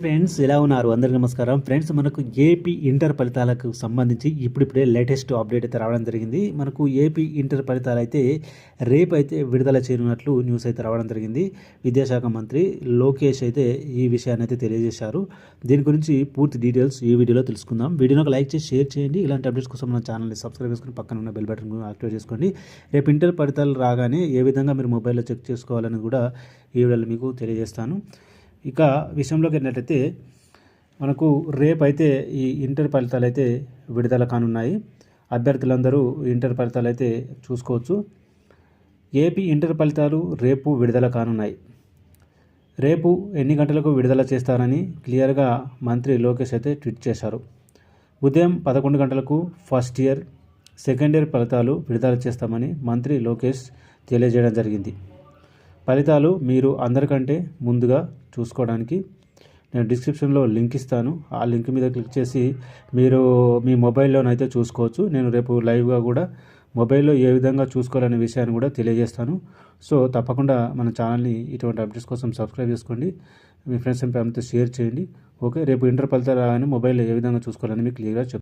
Friends ఎలా ఉన్నారు? అందరికీ నమస్కారం. ఫ్రెండ్స్ మనకు ఏపీ ఇంటర్ ఫలితాలకు సంబంధించి ఇప్పుడిప్పుడే లేటెస్ట్ అప్డేట్ అయితే రావడం జరిగింది. మనకు ఏపీ ఇంటర్ ఫలితాలు అయితే రేపు అయితే విడుదల చేయనున్నట్లు న్యూస్ అయితే రావడం జరిగింది. విద్యాశాఖ మంత్రి లోకేష్ అయితే ఈ విషయాన్ని అయితే తెలియజేశారు. దీని గురించి పూర్తి డీటెయిల్స్ ఈ వీడియోలో తెలుసుకుందాం. వీడియోని ఒక లైక్ చేసి షేర్ చేయండి. ఇలాంటి అప్డేట్స్ కోసం మన ఛానల్ని సబ్స్క్రైబ్ చేసుకుని పక్కన ఉన్న బెల్ బటన్ యాక్టివేట్ చేసుకోండి. రేపు ఇంటర్ ఫలితాలు రాగానే ఏ విధంగా మీరు మొబైల్లో చెక్ చేసుకోవాలని కూడా ఈ వీడియోలో మీకు తెలియజేస్తాను. ఇక విషయంలోకి వెళ్ళినట్టయితే మనకు రేపు అయితే ఈ ఇంటర్ ఫలితాలు అయితే విడుదల కానున్నాయి. అభ్యర్థులందరూ ఇంటర్ ఫలితాలు అయితే చూసుకోవచ్చు. ఏపీ ఇంటర్ ఫలితాలు రేపు విడుదల కానున్నాయి. రేపు ఎన్ని గంటలకు విడుదల చేస్తారని క్లియర్గా మంత్రి లోకేష్ అయితే ట్వీట్ చేశారు. ఉదయం పదకొండు గంటలకు ఫస్ట్ ఇయర్ సెకండ్ ఇయర్ ఫలితాలు విడుదల చేస్తామని మంత్రి లోకేష్ తెలియజేయడం జరిగింది. ఫలితాలు మీరు అందరికంటే ముందుగా చూసుకోవడానికి నేను డిస్క్రిప్షన్లో లింక్ ఇస్తాను. ఆ లింక్ మీద క్లిక్ చేసి మీరు మీ మొబైల్లోనైతే చూసుకోవచ్చు. నేను రేపు లైవ్గా కూడా మొబైల్లో ఏ విధంగా చూసుకోవాలనే విషయాన్ని కూడా తెలియజేస్తాను. సో తప్పకుండా మన ఛానల్ని ఇటువంటి అప్డేట్స్ కోసం సబ్స్క్రైబ్ చేసుకోండి. మీ ఫ్రెండ్స్ అండ్ ఫ్యామిలీతో షేర్ చేయండి. ఓకే రేపు ఇంటర్ ఫలితాలు రాగానే మొబైల్లో ఏ విధంగా చూసుకోవాలని మీకు క్లియర్గా చెప్తాను